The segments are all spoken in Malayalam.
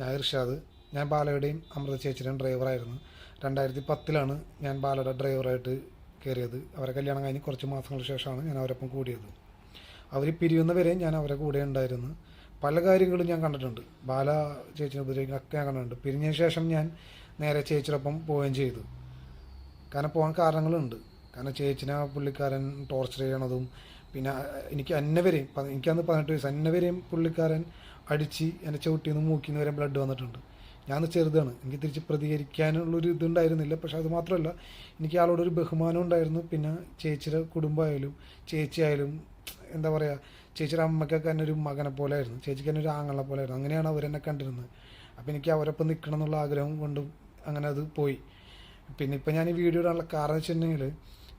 ഞാൻ ഇർഷാദ് ഞാൻ ബാലയുടെയും അമൃത ചേച്ചിയുടെയും ഡ്രൈവറായിരുന്നു. രണ്ടായിരത്തി പത്തിലാണ് ഞാൻ ബാലയുടെ ഡ്രൈവറായിട്ട് കയറിയത്. അവരെ കല്യാണം കഴിഞ്ഞ് കുറച്ച് മാസങ്ങൾക്ക് ശേഷമാണ് ഞാൻ അവരൊപ്പം കൂടിയത്. അവർ പിരിയുന്നവരെയും ഞാൻ അവരെ കൂടെ ഉണ്ടായിരുന്നു. പല കാര്യങ്ങളും ഞാൻ കണ്ടിട്ടുണ്ട്. ബാല ചേച്ചിനെ ഉപദ്രവിക്കുന്നതൊക്കെ ഞാൻ കണ്ടിട്ടുണ്ട്. പിരിഞ്ഞതിന് ശേഷം ഞാൻ നേരെ ചേച്ചിയോടൊപ്പം പോവുകയും ചെയ്തു. കാരണം പോകാൻ കാരണങ്ങളുണ്ട്. കാരണം ചേച്ചിനെ പുള്ളിക്കാരൻ ടോർച്ചർ ചെയ്യണതും പിന്നെ എനിക്ക് അന്നവരെയും എനിക്കന്ന് പതിനെട്ട് വയസ്സ് അന്നവരെയും പുള്ളിക്കാരൻ അടിച്ച് എന്നെ ചവിട്ടിന്ന് മൂക്കിന്ന് വരെ ബ്ലഡ് വന്നിട്ടുണ്ട്. ഞാൻ ചെറുതാണ്. എനിക്ക് തിരിച്ച് പ്രതികരിക്കാനുള്ളൊരു ഇതുണ്ടായിരുന്നില്ല. പക്ഷെ അത് മാത്രമല്ല എനിക്ക് ആളോടൊരു ബഹുമാനം ഉണ്ടായിരുന്നു. പിന്നെ ചേച്ചിയുടെ കുടുംബമായാലും ചേച്ചിയായാലും എന്താ പറയുക ചേച്ചിയുടെ അമ്മയ്ക്കൊക്കെ എന്നെ ഒരു മകനെ പോലെ ആയിരുന്നു ചേച്ചിക്ക് എന്നെ ഒരു ആങ്ങളെ പോലെ ആയിരുന്നു അങ്ങനെയാണ് അവരെന്നെ കണ്ടിരുന്നത്. അപ്പോൾ എനിക്ക് അവരൊപ്പം നിൽക്കണം എന്നുള്ള ആഗ്രഹം കൊണ്ടും അങ്ങനെ അത് പോയി. പിന്നെ ഇപ്പം ഞാൻ ഈ വീഡിയോ ഇടാനുള്ള കാരണം വെച്ചിട്ടുണ്ടെങ്കിൽ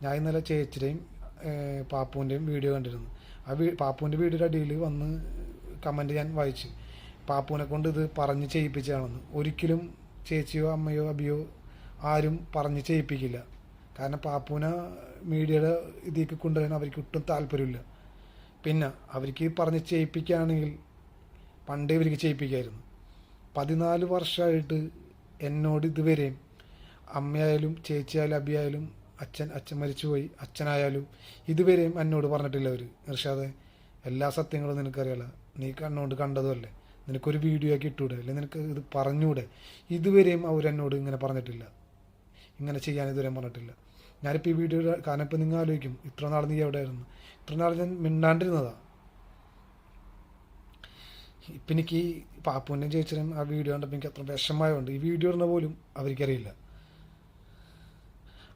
ഞാൻ ഇന്നലെ ചേച്ചിയുടെയും പാപ്പുവിന്റെയും വീഡിയോ കണ്ടിരുന്നു. ആ വീ പാപ്പുവിന്റെ വീഡിയോയുടെ അടിയിൽ വന്ന് കമന്റ് ഞാൻ വായിച്ചു. പാപ്പുവിനെ കൊണ്ട് ഇത് പറഞ്ഞ് ചെയ്യിപ്പിച്ചതാണെന്ന്. ഒരിക്കലും ചേച്ചിയോ അമ്മയോ അബിയോ ആരും പറഞ്ഞ് ചെയ്യിപ്പിക്കില്ല. കാരണം പാപ്പുവിനെ മീഡിയയുടെ ഇതിലേക്ക് കൊണ്ടുവരാൻ അവർക്ക് ഒട്ടും താല്പര്യമില്ല. പിന്നെ അവർക്ക് പറഞ്ഞ് ചെയ്യിപ്പിക്കുകയാണെങ്കിൽ പണ്ടേ ഇവർക്ക് ചെയ്യിപ്പിക്കായിരുന്നു. പതിനാല് വർഷമായിട്ട് എന്നോട് ഇതുവരെയും അമ്മയായാലും ചേച്ചിയായാലും അബിയായാലും അച്ഛൻ അച്ഛൻ മരിച്ചുപോയി. അച്ഛനായാലും ഇതുവരെയും എന്നോട് പറഞ്ഞിട്ടില്ല അവർ ഇർഷാദെ എല്ലാ സത്യങ്ങളും നിനക്കറിയാലോ. നീ കണ്ണുകൊണ്ട് കണ്ടതുമല്ലേ? നിനക്കൊരു വീഡിയോ ആക്കി ഇട്ടൂടെ? അല്ലെ നിനക്ക് ഇത് പറഞ്ഞൂടെ? ഇതുവരെയും അവരെന്നോട് ഇങ്ങനെ പറഞ്ഞിട്ടില്ല. ഇങ്ങനെ ചെയ്യാൻ ഇതുവരെയും പറഞ്ഞിട്ടില്ല. ഞാനിപ്പോൾ ഈ വീഡിയോ കാരണം ഇപ്പം നിങ്ങൾ ആലോചിക്കും. ഇത്ര നാൾ നീ എവിടെയായിരുന്നു? ഇത്ര നാൾ ഞാൻ മിണ്ടാണ്ടിരുന്നതാ. ഇപ്പം എനിക്ക് ഈ പാപ്പുവിന്റെയും ചേച്ചിനും ആ വീഡിയോ കണ്ടപ്പോൾ എനിക്ക് അത്ര വിഷമമായതുകൊണ്ട് ഈ വീഡിയോ ഇടുന്ന പോലും അവർക്കറിയില്ല.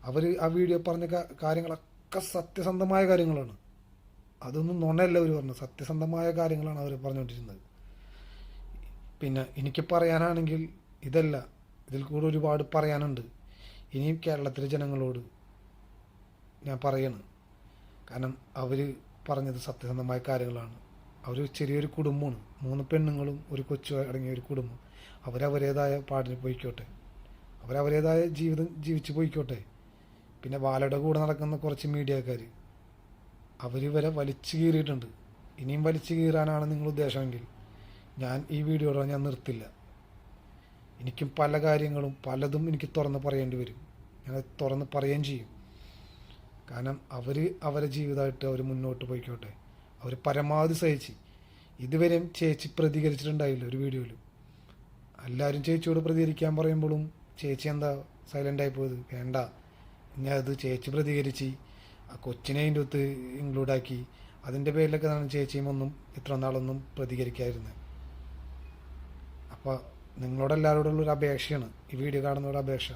അവർ ആ വീഡിയോ പറഞ്ഞ കാര്യങ്ങളൊക്കെ സത്യസന്ധമായ കാര്യങ്ങളാണ്. അതൊന്നും നുണയല്ല അവർ പറഞ്ഞത്. സത്യസന്ധമായ കാര്യങ്ങളാണ് അവർ പറഞ്ഞുകൊണ്ടിരുന്നത്. പിന്നെ എനിക്ക് പറയാനാണെങ്കിൽ ഇതല്ല. ഇതിൽ കൂടെ ഒരുപാട് പറയാനുണ്ട്. ഇനിയും കേരളത്തിലെ ജനങ്ങളോട് ഞാൻ പറയണം. കാരണം അവർ പറഞ്ഞത് സത്യസന്ധമായ കാര്യങ്ങളാണ്. അവർ ചെറിയൊരു കുടുംബമാണ്. മൂന്ന് പെണ്ണുങ്ങളും ഒരു കൊച്ചു അടങ്ങിയ ഒരു കുടുംബം. അവരവരേതായ പാടിന് പോയിക്കോട്ടെ. അവരവരേതായ ജീവിതം ജീവിച്ചു പോയിക്കോട്ടെ. പിന്നെ വാലയുടെ കൂടെ നടക്കുന്ന കുറച്ച് മീഡിയക്കാർ. അവർ വരെ വലിച്ചു കീറിയിട്ടുണ്ട്. ഇനിയും വലിച്ചു കീറാനാണ് നിങ്ങൾ ഉദ്ദേശമെങ്കിൽ ഞാൻ ഈ വീഡിയോടെ ഞാൻ നിർത്തില്ല. എനിക്കും പല കാര്യങ്ങളും പലതും എനിക്ക് തുറന്ന് പറയേണ്ടി വരും. ഞാൻ തുറന്ന് പറയുകയും ചെയ്യും. കാരണം അവർ അവരെ ജീവിതമായിട്ട് അവർ മുന്നോട്ട് പോയിക്കോട്ടെ. അവർ പരമാവധി സഹിച്ച്. ഇതുവരെയും ചേച്ചി പ്രതികരിച്ചിട്ടുണ്ടായില്ല ഒരു വീഡിയോയിലും എല്ലാവരും ചേച്ചിയോട് പ്രതികരിക്കാൻ പറയുമ്പോഴും ചേച്ചി എന്താ സൈലന്റ് ആയി പോയത്? വേണ്ട. ഇനി അത് ചേച്ചി പ്രതികരിച്ച് ആ കൊച്ചിനെ അതിന്റെ ഒത്ത് ഇൻക്ലൂഡാക്കി അതിന്റെ പേരിലൊക്കെ ആണ് ചേച്ചിയും ഒന്നും ഇത്ര നാളൊന്നും പ്രതികരിക്കാതിരുന്നത് അപ്പോൾ നിങ്ങളോട് എല്ലാവരോടുള്ളൊരു അപേക്ഷയാണ്. ഈ വീഡിയോ കാണുന്നവരുടെ അപേക്ഷ.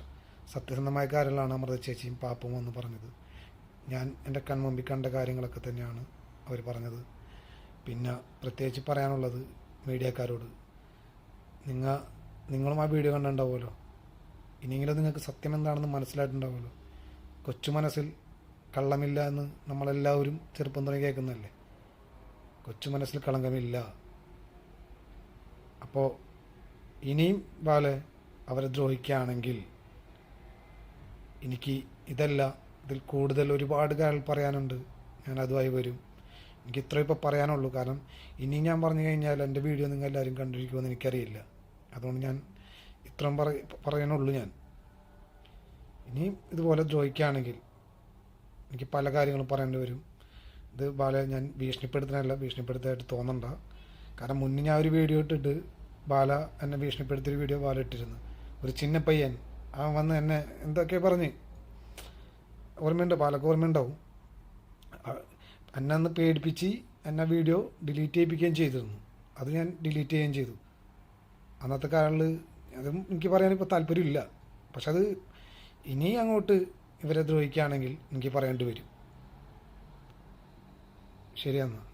സത്യസന്ധമായ കാര്യങ്ങളാണ് അമൃത ചേച്ചിയും പാപ്പും എന്ന് പറഞ്ഞത്. ഞാൻ എന്റെ കൺമുമ്പിൽ കണ്ട കാര്യങ്ങളൊക്കെ തന്നെയാണ് അവർ പറഞ്ഞത്. പിന്നെ പ്രത്യേകിച്ച് പറയാനുള്ളത് മീഡിയക്കാരോട്. നിങ്ങൾ നിങ്ങളും ആ വീഡിയോ കണ്ടിട്ടുണ്ടാവുമല്ലോ. ഇനിയെങ്കിലും നിങ്ങൾക്ക് സത്യം എന്താണെന്ന് മനസ്സിലായിട്ടുണ്ടാവുമല്ലോ. കൊച്ചു മനസ്സിൽ കള്ളമില്ല എന്ന് നമ്മളെല്ലാവരും ചെറുപ്പം തുടങ്ങി കേൾക്കുന്നതല്ലേ? കൊച്ചു മനസ്സിൽ കളങ്കമില്ല. അപ്പോൾ ഇനിയും ബാലെ അവരെ ദ്രോഹിക്കുകയാണെങ്കിൽ എനിക്ക് ഇതല്ല ഇതിൽ കൂടുതൽ ഒരുപാട് കാര്യങ്ങൾ പറയാനുണ്ട്. ഞാൻ അതുമായി വരും. എനിക്ക് ഇത്ര ഇപ്പോൾ പറയാനുള്ളൂ. കാരണം ഇനി ഞാൻ പറഞ്ഞു കഴിഞ്ഞാൽ എന്റെ വീഡിയോ നിങ്ങൾ എല്ലാവരും കണ്ടിരിക്കുമെന്ന് എനിക്കറിയില്ല. അതുകൊണ്ട് ഞാൻ ഇത്രയും പറ പറയാനുള്ളൂ ഞാൻ. ഇനിയും ഇതുപോലെ ദ്രോഹിക്കുകയാണെങ്കിൽ എനിക്ക് പല കാര്യങ്ങളും പറയേണ്ടി വരും. ഇത് ബാലയെ ഞാൻ ഭീഷണിപ്പെടുത്തുന്നതല്ല ഭീഷണിപ്പെടുത്തായിട്ട് തോന്നണ്ട. കാരണം മുന്നേ ഞാൻ ഒരു വീഡിയോ ഇട്ടിട്ട് ബാല എന്നെ ഭീഷണിപ്പെടുത്തിയൊരു വീഡിയോ ബാല ഇട്ടിരുന്നു. ഒരു ചിന്ന പയ്യൻ. അവൻ വന്ന് എന്നെ എന്തൊക്കെ പറഞ്ഞ്. ഓർമ്മയുണ്ടോ? ബാലക്ക് ഓർമ്മയുണ്ടാവും. എന്നെ അന്ന് പേടിപ്പിച്ച് എന്നെ വീഡിയോ ഡിലീറ്റ് ചെയ്യിപ്പിക്കുകയും ചെയ്തിരുന്നു. അത് ഞാൻ ഡിലീറ്റ് ചെയ്യുകയും ചെയ്തു. അന്നത്തെ കാലങ്ങളിൽ അതും എനിക്ക് പറയാൻ ഇപ്പോൾ താല്പര്യമില്ല. പക്ഷെ അത് ഇനി അങ്ങോട്ട് ഇവരെ ദ്രോഹിക്കുകയാണെങ്കിൽ എനിക്ക് പറയേണ്ടി വരും. ശരിയെന്നാ?